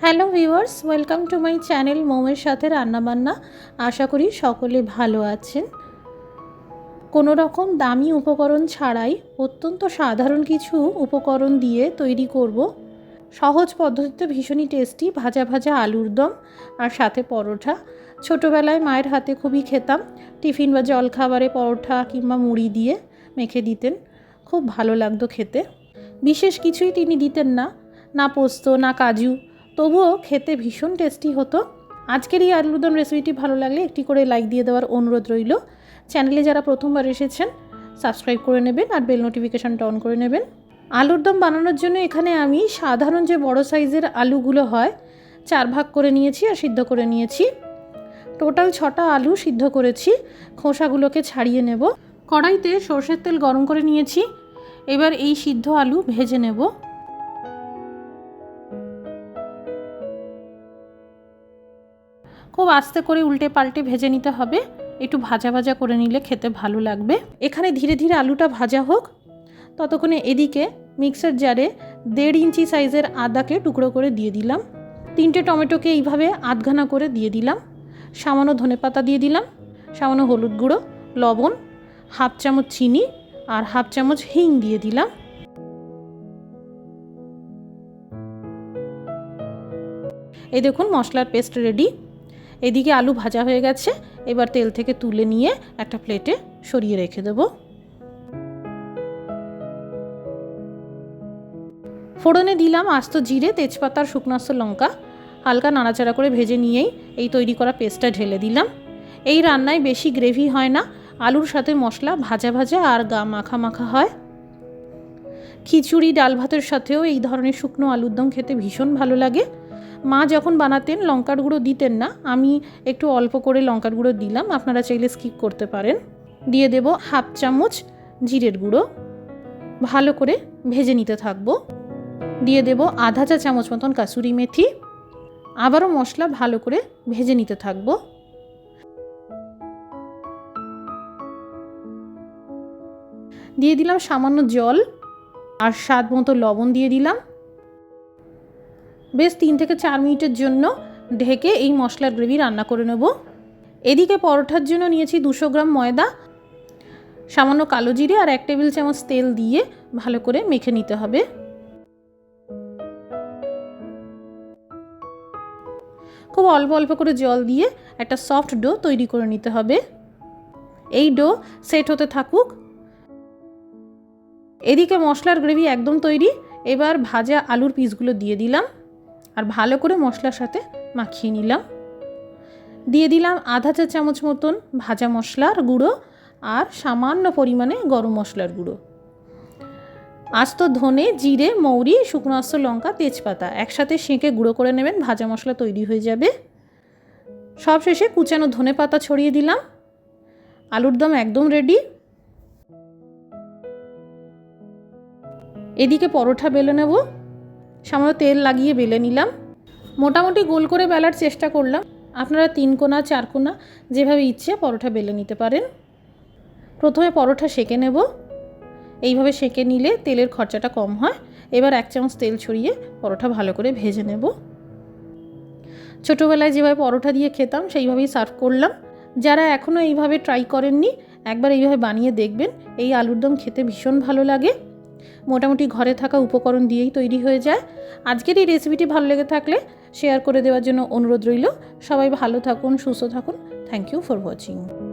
Hello viewers, welcome to my channel মোমের সাথে রান্নাবান্না আশা করি সকলে ভালো আছেন। কোনো রকম দামি উপকরণ ছাড়াই অত্যন্ত সাধারণ কিছু উপকরণ দিয়ে তৈরি করব। সহজ পদ্ধতিতে ভীষণই টেস্টি, ভাজা ভাজা আলুর দম আর সাথে পরোটা ছোটোবেলায় মায়ের হাতে খুবই খেতাম, টিফিন বা জলখাবারে পরোটা কিংবা মুড়ি দিয়ে মেখে দিতেন। খুব ভালো লাগতো খেতে। বিশেষ কিছুই তিনি দিতেন না না পোস্ত, না কাজু তবুও খেতে ভীষণ টেস্টি হতো। আজকের এই আলুর দম রেসিপিটি ভালো লাগলে একটি করে লাইক দিয়ে দেওয়ার অনুরোধ রইল। চ্যানেলে যারা প্রথমবার এসেছেন সাবস্ক্রাইব করে নেবেন আর বেল নোটিফিকেশানটা অন করে নেবেন। আলুর দম বানানোর জন্য এখানে আমি সাধারণ যে বড় সাইজের আলুগুলো হয়, চার ভাগ করে নিয়েছি আর সিদ্ধ করে নিয়েছি। টোটাল ছটা আলু সিদ্ধ করেছি, খোসাগুলোকে ছাড়িয়ে নেব। কড়াইতে সর্ষের তেল গরম করে নিয়েছি। এবার এই সিদ্ধ আলু ভেজে নেব। খুব আস্তে করে উল্টে পাল্টে ভেজে নিতে হবে। একটু ভাজা ভাজা করে নিলে খেতে ভালো লাগবে। এখানে ধীরে ধীরে আলুটা ভাজা হোক। ততক্ষণে এদিকে মিক্সার জারে দেড় ইঞ্চি সাইজের আদাকে টুকরো করে দিয়ে দিলাম। তিনটে টমেটোকে এইভাবে আধঘানা করে দিয়ে দিলাম। সামান্য ধনে পাতা দিয়ে দিলাম। সামান্য হলুদ গুঁড়ো, লবণ, হাফ চামচ চিনি আর হাফ চামচ হিং দিয়ে দিলাম। এই দেখুন মশলার পেস্ট রেডি। এদিকে আলু ভাজা হয়ে গেছে। এবার তেল থেকে তুলে নিয়ে একটা প্লেটে সরিয়ে রেখে দেব। ফোড়নে দিলাম আস্ত জিরে তেজপাতার শুকনাস্ত লঙ্কা। হালকা নাড়াচাড়া করে ভেজে নিয়েই এই তৈরি করা পেস্টটা ঢেলে দিলাম। এই রান্নায় বেশি গ্রেভি হয় না। আলুর সাথে মশলা ভাজা ভাজা আর গা মাখা মাখা হয়। খিচুড়ি, ডাল ভাতের সাথেও এই ধরনের শুকনো আলুর দম খেতে ভীষণ ভালো লাগে। মা যখন বানাতেন, লঙ্কার গুঁড়ো দিতেন না। আমি একটু অল্প করে লঙ্কার গুঁড়ো দিলাম। আপনারা চাইলে স্কিপ করতে পারেন। দিয়ে দেব হাফ চামচ জিরের গুঁড়ো। ভালো করে ভেজে নিতে থাকব। দিয়ে দেব আধা চা চামচ মতন কাসুরি মেথি। আবারও মশলা ভালো করে ভেজে নিতে থাকব। দিয়ে দিলাম সামান্য জল। আর স্বাদ মতো লবণ দিয়ে দিলাম। বেশ তিন থেকে চার মিনিটের জন্য ঢেকে এই মশলার গ্রেভি রান্না করে নেব। এদিকে পরোটার জন্য নিয়েছি দুশো গ্রাম ময়দা, সামান্য কালো জিরে আর এক টেবিল চামচ তেল দিয়ে ভালো করে মেখে নিতে হবে। খুব অল্প অল্প করে জল দিয়ে একটা সফট ডো তৈরি করে নিতে হবে। এই ডো সেট হতে থাকুক। এদিকে মশলার গ্রেভি একদম তৈরি, এবার ভাজা আলুর পিসগুলো দিয়ে দিলাম। আর ভালো করে মশলার সাথে মাখিয়ে নিলাম। দিয়ে দিলাম আধা চা চামচ মতন ভাজা মশলার গুঁড়ো আর সামান্য পরিমাণে গরম মশলার গুঁড়ো। আস্ত ধনে, জিরে, মৌরি, শুকনো আস্ত লঙ্কা, তেজপাতা একসাথে সেঁকে গুঁড়ো করে নেবেন, ভাজা মশলা তৈরি হয়ে যাবে। সব শেষে কুচানো ধনে পাতা ছড়িয়ে দিলাম। আলুর দম একদম রেডি এদিকে পরোটা বেলে নেব। সামান্য তেল লাগিয়ে বেলে নিলাম। মোটামুটি গোল করে বেলার চেষ্টা করলাম। আপনারা তিন কোনা, চার কোনা যেভাবে ইচ্ছে পরোটা বেলে নিতে পারেন। প্রথমে পরোটা সেঁকে নেব। এইভাবে সেঁকে নিলে তেলের খরচাটা কম হয়। এবার এক চামচ তেল ছড়িয়ে পরোটা ভালো করে ভেজে নেব। ছোটোবেলায় যেভাবে পরোটা দিয়ে খেতাম, সেইভাবেই সার্ভ করলাম। যারা এখনও এইভাবে ট্রাই করেননি, একবার এইভাবে বানিয়ে দেখবেন। এই আলুর দম খেতে ভীষণ ভালো লাগে। মোটামুটি ঘরে থাকা উপকরণ দিয়েই তৈরি হয়ে যায়। আজকের এই রেসিপিটি ভালো লেগে থাকলে শেয়ার করে দেওয়ার জন্য অনুরোধ রইল। সবাই ভালো থাকুন, সুস্থ থাকুন। Thank you for watching